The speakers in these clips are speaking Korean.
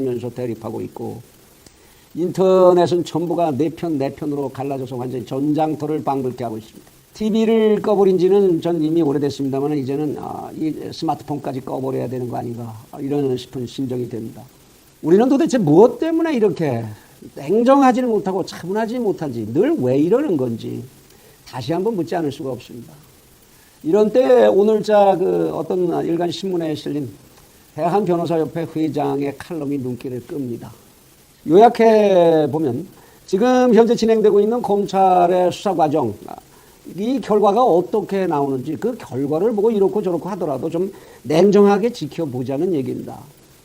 면서 대립하고 있고 인터넷은 전부가 네 편, 네 편으로 갈라져서 완전히 전장터를 방불케 하고 있습니다. TV를 꺼버린 지는 전 이미 오래됐습니다만 이제는 아, 이 스마트폰까지 꺼버려야 되는 거 아닌가 아, 이런 싶은 심정이 됩니다. 우리는 도대체 무엇 때문에 이렇게 냉정하지는 못하고 차분하지 못한지 늘 왜 이러는 건지 다시 한번 묻지 않을 수가 없습니다. 이런 때 오늘자 그 어떤 일간 신문에 실린 대한 변호사협회 회장의 칼럼이 눈길을 끕니다. 요약해 보면 지금 현재 진행되고 있는 검찰의 수사 과정 이 결과가 어떻게 나오는지 그 결과를 보고 이렇고 저렇고 하더라도 좀 냉정하게 지켜보자는 얘기입니다.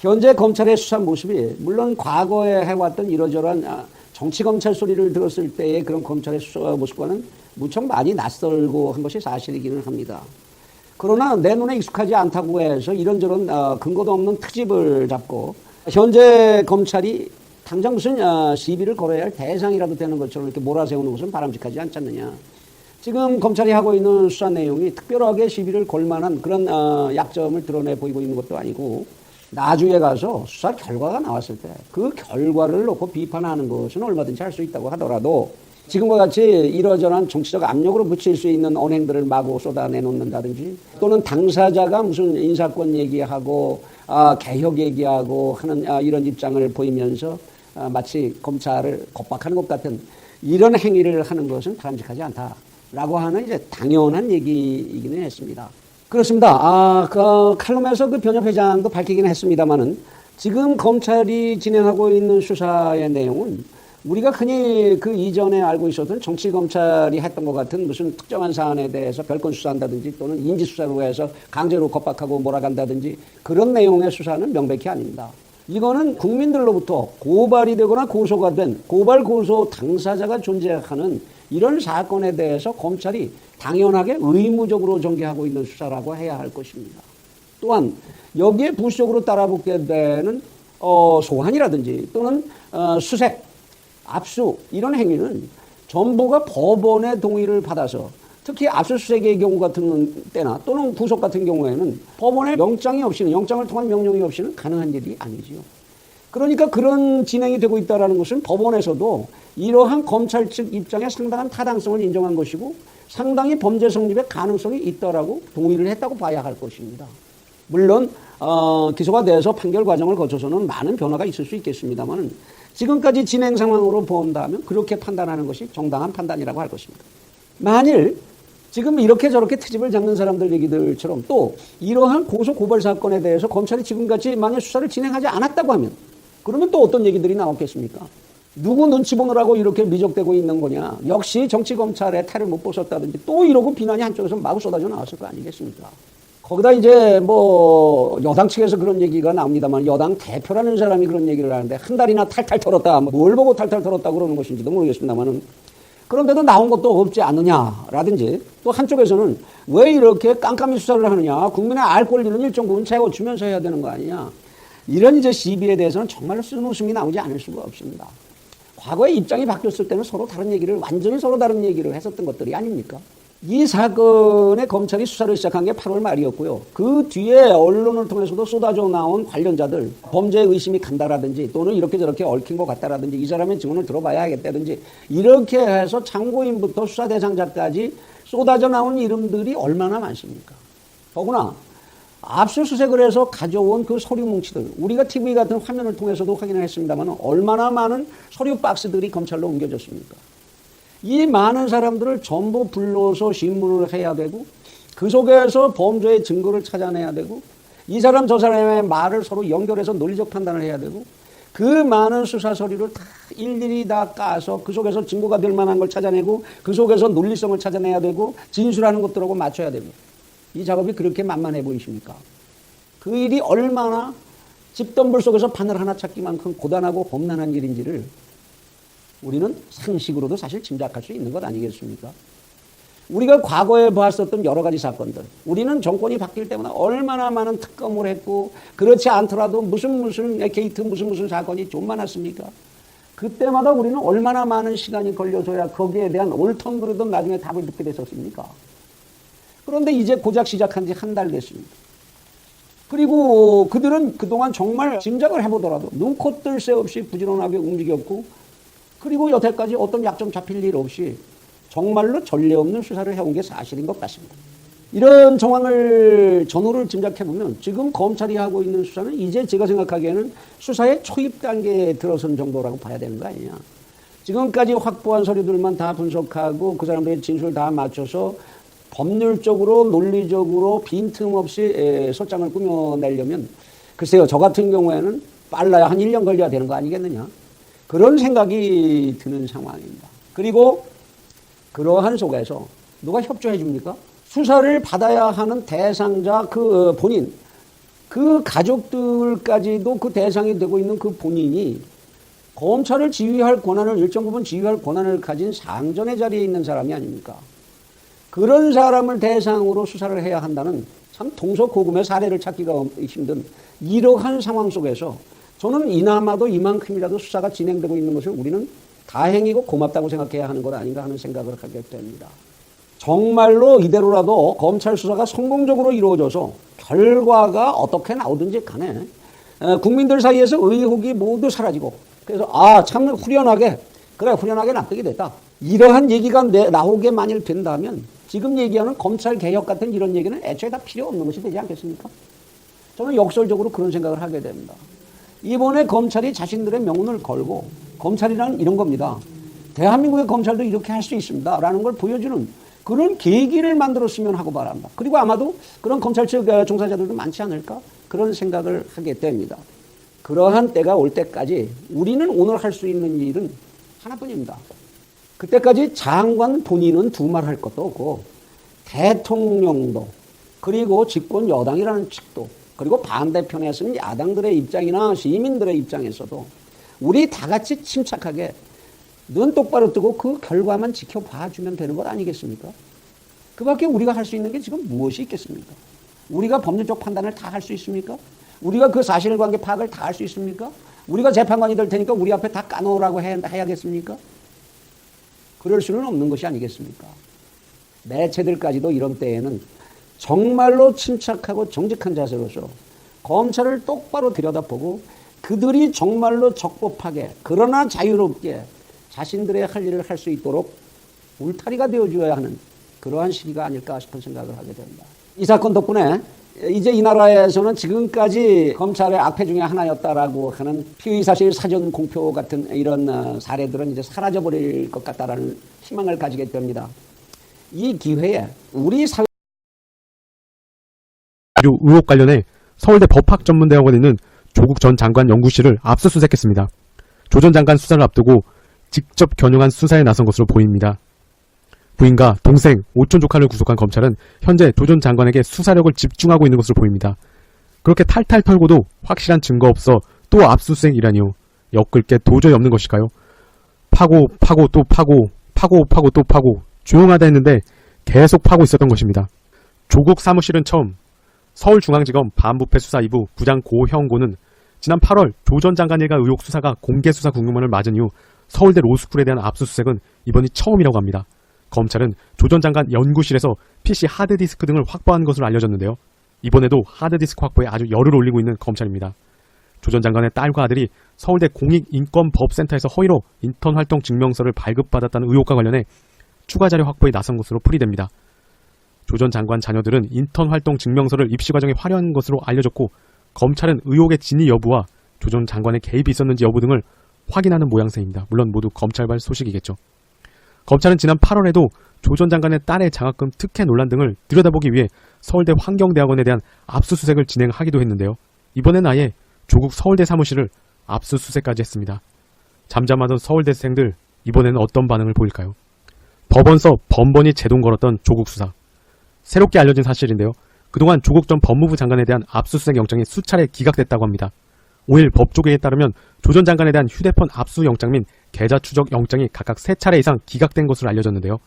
현재 검찰의 수사 모습이 물론 과거에 해왔던 이러저러한 아, 정치 검찰 소리를 들었을 때의 그런 검찰의 수사 모습과는 무척 많이 낯설고 한 것이 사실이기는 합니다. 그러나 내 눈에 익숙하지 않다고 해서 이런저런 어, 근거도 없는 트집을 잡고 현재 검찰이 당장 무슨 어, 시비를 걸어야 할 대상이라도 되는 것처럼 이렇게 몰아세우는 것은 바람직하지 않지 않느냐. 지금 검찰이 하고 있는 수사 내용이 특별하게 시비를 걸 만한 그런 어, 약점을 드러내 보이고 있는 것도 아니고 나중에 가서 수사 결과가 나왔을 때 그 결과를 놓고 비판하는 것은 얼마든지 할 수 있다고 하더라도 지금과 같이 이러저러한 정치적 압력으로 붙일 수 있는 언행들을 마구 쏟아내놓는다든지 또는 당사자가 무슨 인사권 얘기하고 아, 개혁 얘기하고 하는 아, 이런 입장을 보이면서 아, 마치 검찰을 겁박하는 것 같은 이런 행위를 하는 것은 바람직하지 않다라고 하는 이제 당연한 얘기이기는 했습니다. 그렇습니다. 아, 그 칼럼에서 그 변협 회장도 밝히긴 했습니다만은 지금 검찰이 진행하고 있는 수사의 내용은 우리가 흔히 그 이전에 알고 있었던 정치 검찰이 했던 것 같은 무슨 특정한 사안에 대해서 별건 수사한다든지 또는 인지 수사로 해서 강제로 겁박하고 몰아간다든지 그런 내용의 수사는 명백히 아닙니다. 이거는 국민들로부터 고발이 되거나 고소가 된 고발 고소 당사자가 존재하는 이런 사건에 대해서 검찰이 당연하게 의무적으로 전개하고 있는 수사라고 해야 할 것입니다. 또한 여기에 부수적으로 따라붙게 되는 어, 소환이라든지 또는 어, 수색, 압수 이런 행위는 전부가 법원의 동의를 받아서 특히 압수수색의 경우 같은 때나 또는 구속 같은 경우에는 법원의 영장이 없이는 영장을 통한 명령이 없이는 가능한 일이 아니지요. 그러니까 그런 진행이 되고 있다는 것은 법원에서도 이러한 검찰 측 입장에 상당한 타당성을 인정한 것이고 상당히 범죄 성립의 가능성이 있다라고 동의를 했다고 봐야 할 것입니다. 물론 어, 기소가 돼서 판결 과정을 거쳐서는 많은 변화가 있을 수 있겠습니다만 지금까지 진행 상황으로 본다면 그렇게 판단하는 것이 정당한 판단이라고 할 것입니다. 만일 지금 이렇게 저렇게 트집을 잡는 사람들 얘기들처럼 또 이러한 고소 고발 사건에 대해서 검찰이 지금같이 만약 수사를 진행하지 않았다고 하면 그러면 또 어떤 얘기들이 나왔겠습니까? 누구 눈치 보느라고 이렇게 미적되고 있는 거냐? 역시 정치 검찰의 태를 못 보셨다든지 또 이러고 비난이 한쪽에서 마구 쏟아져 나왔을 거 아니겠습니까? 거기다 이제 뭐 여당 측에서 그런 얘기가 나옵니다만 여당 대표라는 사람이 그런 얘기를 하는데 한 달이나 탈탈 털었다. 뭐뭘 보고 탈탈 털었다 그러는 것인지도 모르겠습니다만은 그런데도 나온 것도 없지 않느냐라든지 또 한쪽에서는 왜 이렇게 깜깜이 수사를 하느냐 국민의 알 권리는 일정 부분 채워주면서 해야 되는 거 아니냐 이런 이제 시비에 대해서는 정말로 쓴웃음이 나오지 않을 수가 없습니다. 과거에 입장이 바뀌었을 때는 서로 다른 얘기를 완전히 서로 다른 얘기를 했었던 것들이 아닙니까? 이 사건의 검찰이 수사를 시작한 게 8월 말이었고요. 그 뒤에 언론을 통해서도 쏟아져 나온 관련자들 범죄 의심이 간다라든지 또는 이렇게 저렇게 얽힌 것 같다라든지 이 사람의 증언을 들어봐야겠다든지 이렇게 해서 참고인부터 수사 대상자까지 쏟아져 나온 이름들이 얼마나 많습니까? 더구나 압수수색을 해서 가져온 그 서류 뭉치들 우리가 TV 같은 화면을 통해서도 확인을 했습니다만 얼마나 많은 서류 박스들이 검찰로 옮겨졌습니까? 이 많은 사람들을 전부 불러서 신문을 해야 되고 그 속에서 범죄의 증거를 찾아내야 되고 이 사람 저 사람의 말을 서로 연결해서 논리적 판단을 해야 되고 그 많은 수사 서류를 다 일일이 다 까서 그 속에서 증거가 될 만한 걸 찾아내고 그 속에서 논리성을 찾아내야 되고 진술하는 것들하고 맞춰야 되고 이 작업이 그렇게 만만해 보이십니까? 그 일이 얼마나 집덤불 속에서 바늘 하나 찾기만큼 고단하고 험난한 일인지를 우리는 상식으로도 사실 짐작할 수 있는 것 아니겠습니까? 우리가 과거에 보았었던 여러 가지 사건들, 우리는 정권이 바뀔 때마다 얼마나 많은 특검을 했고, 그렇지 않더라도 무슨 무슨 게이트 무슨 무슨 사건이 좀 많았습니까? 그때마다 우리는 얼마나 많은 시간이 걸려서야 거기에 대한 옳던 그르던 나중에 답을 듣게 됐었습니까? 그런데 이제 고작 시작한 지 한 달 됐습니다. 그리고 그들은 그동안 정말 짐작을 해보더라도 눈코 뜰 새 없이 부지런하게 움직였고 그리고 여태까지 어떤 약점 잡힐 일 없이 정말로 전례 없는 수사를 해온 게 사실인 것 같습니다. 이런 정황을 전후를 짐작해 보면 지금 검찰이 하고 있는 수사는 이제 제가 생각하기에는 수사의 초입 단계에 들어선 정도라고 봐야 되는 거 아니냐. 지금까지 확보한 서류들만 다 분석하고 그 사람들의 진술 다 맞춰서 법률적으로 논리적으로 빈틈없이 에, 소장을 꾸며내려면 글쎄요 저 같은 경우에는 빨라야 한 1년 걸려야 되는 거 아니겠느냐 그런 생각이 드는 상황입니다. 그리고 그러한 속에서 누가 협조해 줍니까? 수사를 받아야 하는 대상자 그 어, 본인 그 가족들까지도 그 대상이 되고 있는 그 본인이 검찰을 지휘할 권한을 일정 부분 지휘할 권한을 가진 상전의 자리에 있는 사람이 아닙니까? 그런 사람을 대상으로 수사를 해야 한다는 참 동서고금의 사례를 찾기가 힘든 이러한 상황 속에서 저는 이나마도 이만큼이라도 수사가 진행되고 있는 것을 우리는 다행이고 고맙다고 생각해야 하는 것 아닌가 하는 생각을 하게 됩니다. 정말로 이대로라도 검찰 수사가 성공적으로 이루어져서 결과가 어떻게 나오든지 간에 어, 국민들 사이에서 의혹이 모두 사라지고 그래서 아 참 후련하게 그래 후련하게 납득이 됐다 이러한 얘기가 내- 나오게 만일 된다면 지금 얘기하는 검찰 개혁 같은 이런 얘기는 애초에 다 필요 없는 것이 되지 않겠습니까? 저는 역설적으로 그런 생각을 하게 됩니다. 이번에 검찰이 자신들의 명운을 걸고 검찰이란 이런 겁니다. 대한민국의 검찰도 이렇게 할 수 있습니다. 라는 걸 보여주는 그런 계기를 만들었으면 하고 바란다. 그리고 아마도 그런 검찰 측 어, 종사자들도 많지 않을까? 그런 생각을 하게 됩니다. 그러한 때가 올 때까지 우리는 오늘 할 수 있는 일은 하나뿐입니다. 그때까지 장관 본인은 두말할 것도 없고 대통령도 그리고 집권 여당이라는 측도 그리고 반대편에서는 야당들의 입장이나 시민들의 입장에서도 우리 다 같이 침착하게 눈 똑바로 뜨고 그 결과만 지켜봐 주면 되는 것 아니겠습니까? 그 밖에 우리가 할 수 있는 게 지금 무엇이 있겠습니까? 우리가 법률적 판단을 다 할 수 있습니까? 우리가 그 사실관계 파악을 다 할 수 있습니까? 우리가 재판관이 될 테니까 우리 앞에 다 까놓으라고 해, 해야겠습니까? 그럴 수는 없는 것이 아니겠습니까? 매체들까지도 이런 때에는 정말로 침착하고 정직한 자세로서 검찰을 똑바로 들여다보고 그들이 정말로 적법하게 그러나 자유롭게 자신들의 할 일을 할 수 있도록 울타리가 되어줘야 하는 그러한 시기가 아닐까 싶은 생각을 하게 됩니다. 이 사건 덕분에 이제 이 나라에서는 지금까지 검찰의 악패 중에 하나였다라고 하는 피의 사실 사전 공표 같은 이런 어, 사례들은 이제 사라져버릴 것 같다라는 희망을 가지게 됩니다. 이 기회에 우리 사회 유 의혹 관련해 서울대 법학전문대학원에 있는 조국 전 장관 연구실을 압수수색했습니다. 조 전 장관 수사를 앞두고 직접 겨냥한 수사에 나선 것으로 보입니다. 부인과 동생, 오촌 조카를 구속한 검찰은 현재 조 전 장관에게 수사력을 집중하고 있는 것으로 보입니다. 그렇게 탈탈 털고도 확실한 증거 없어 또 압수수색이라니요. 엮을 게 도저히 없는 것일까요? 파고 파고 또 파고 파고 파고 또 파고 조용하다 했는데 계속 파고 있었던 것입니다. 조국 사무실은 처음 서울중앙지검 반부패 수사 2부 부장 고형고는 지난 8월 조 전 장관 일가 의혹 수사가 공개 수사 국문을 맞은 이후 서울대 로스쿨에 대한 압수수색은 이번이 처음이라고 합니다. 검찰은 조 전 장관 연구실에서 PC 하드디스크 등을 확보한 것으로 알려졌는데요. 이번에도 하드디스크 확보에 아주 열을 올리고 있는 검찰입니다. 조 전 장관의 딸과 아들이 서울대 공익인권법센터에서 허위로 인턴 활동 증명서를 발급받았다는 의혹과 관련해 추가 자료 확보에 나선 것으로 풀이됩니다. 조전 장관 자녀들은 인턴 활동 증명서를 입시 과정에 활용한 것으로 알려졌고 검찰은 의혹의 진위 여부와 조전 장관의 개입이 있었는지 여부 등을 확인하는 모양새입니다. 물론 모두 검찰발 소식이겠죠. 검찰은 지난 8월에도 조 전 장관의 딸의 장학금 특혜 논란 등을 들여다보기 위해 서울대 환경대학원에 대한 압수수색을 진행하기도 했는데요. 이번엔 아예 조국 서울대 사무실을 압수수색까지 했습니다. 잠잠하던 서울대생들 이번에는 어떤 반응을 보일까요? 법원서 번번이 제동 걸었던 조국 수사. 새롭게 알려진 사실인데요. 그동안 조국 전 법무부 장관에 대한 압수수색 영장이 수차례 기각됐다고 합니다. 5일 법조계에 따르면 조 전 장관에 대한 휴대폰 압수 영장 및 계좌 추적 영장이 각각 3차례 이상 기각된 것으로 알려졌는데요.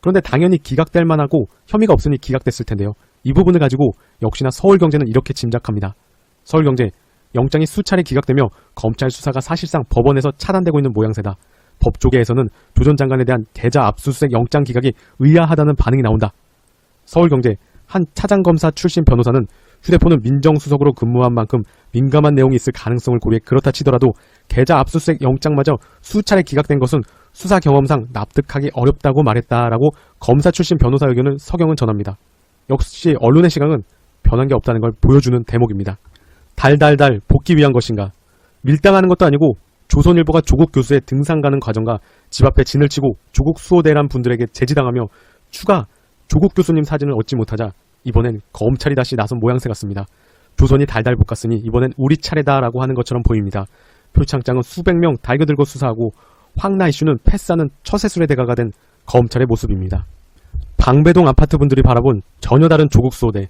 그런데 당연히 기각될 만하고 혐의가 없으니 기각됐을 텐데요. 이 부분을 가지고 역시나 서울경제는 이렇게 짐작합니다. 서울경제, 영장이 수차례 기각되며 검찰 수사가 사실상 법원에서 차단되고 있는 모양새다. 법조계에서는 조 전 장관에 대한 계좌 압수수색 영장 기각이 의아하다는 반응이 나온다. 서울경제 한 차장검사 출신 변호사는 휴대폰은 민정수석으로 근무한 만큼 민감한 내용이 있을 가능성을 고려해 그렇다 치더라도 계좌 압수수색 영장마저 수차례 기각된 것은 수사 경험상 납득하기 어렵다고 말했다라고 검사 출신 변호사 의견을 서경은 전합니다. 역시 언론의 시각은 변한 게 없다는 걸 보여주는 대목입니다. 달달달 복귀 위한 것인가? 밀당하는 것도 아니고 조선일보가 조국 교수의 등산 가는 과정과 집 앞에 진을 치고 조국 수호대란 분들에게 제지당하며 추가 조국 교수님 사진을 얻지 못하자 이번엔 검찰이 다시 나선 모양새 같습니다. 조선이 달달 볶았으니 이번엔 우리 차례다라고 하는 것처럼 보입니다. 표창장은 수백 명 달겨들고 수사하고 황나 이슈는 패스하는 처세술의 대가가 된 검찰의 모습입니다. 방배동 아파트 분들이 바라본 전혀 다른 조국 수호대.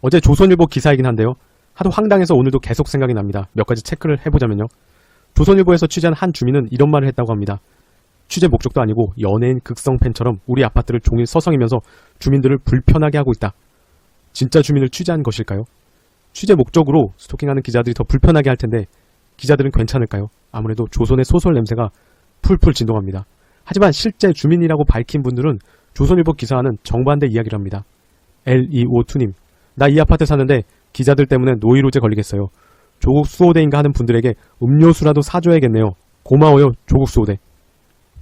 어제 조선일보 기사이긴 한데요. 하도 황당해서 오늘도 계속 생각이 납니다. 몇 가지 체크를 해보자면요. 조선일보에서 취재한 한 주민은 이런 말을 했다고 합니다. 취재 목적도 아니고 연예인 극성 팬처럼 우리 아파트를 종일 서성이면서 주민들을 불편하게 하고 있다. 진짜 주민을 취재한 것일까요? 취재 목적으로 스토킹하는 기자들이 더 불편하게 할 텐데 기자들은 괜찮을까요? 아무래도 조선의 소설 냄새가 풀풀 진동합니다. 하지만 실제 주민이라고 밝힌 분들은 조선일보 기사와는 정반대 이야기를 합니다. L252님, 나 이 아파트 사는데 기자들 때문에 노이로제 걸리겠어요. 조국 수호대인가 하는 분들에게 음료수라도 사줘야겠네요. 고마워요, 조국 수호대.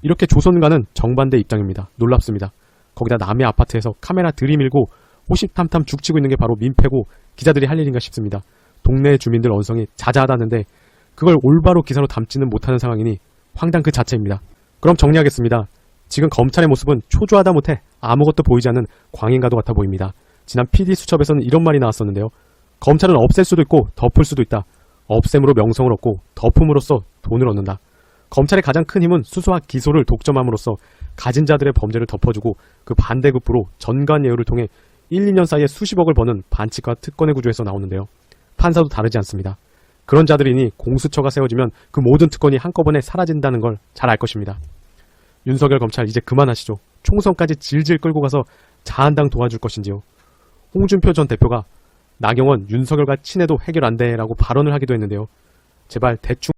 이렇게 조선과는 정반대 입장입니다. 놀랍습니다. 거기다 남의 아파트에서 카메라 들이밀고 호시탐탐 죽치고 있는 게 바로 민폐고 기자들이 할 일인가 싶습니다. 동네 주민들 언성이 자자하다는데 그걸 올바로 기사로 담지는 못하는 상황이니 황당 그 자체입니다. 그럼 정리하겠습니다. 지금 검찰의 모습은 초조하다 못해 아무것도 보이지 않는 광인가도 같아 보입니다. 지난 PD 수첩에서는 이런 말이 나왔었는데요. 검찰은 없앨 수도 있고 덮을 수도 있다. 없앰으로 명성을 얻고 덮음으로써 돈을 얻는다. 검찰의 가장 큰 힘은 수사와 기소를 독점함으로써 가진 자들의 범죄를 덮어주고 그 반대급부로 전관예우를 통해 1, 2년 사이에 수십억을 버는 반칙과 특권의 구조에서 나오는데요. 판사도 다르지 않습니다. 그런 자들이니 공수처가 세워지면 그 모든 특권이 한꺼번에 사라진다는 걸 잘 알 것입니다. 윤석열 검찰 이제 그만하시죠. 총선까지 질질 끌고 가서 자한당 도와줄 것인지요. 홍준표 전 대표가 나경원, 윤석열과 친해도 해결 안 돼라고 발언을 하기도 했는데요. 제발 대충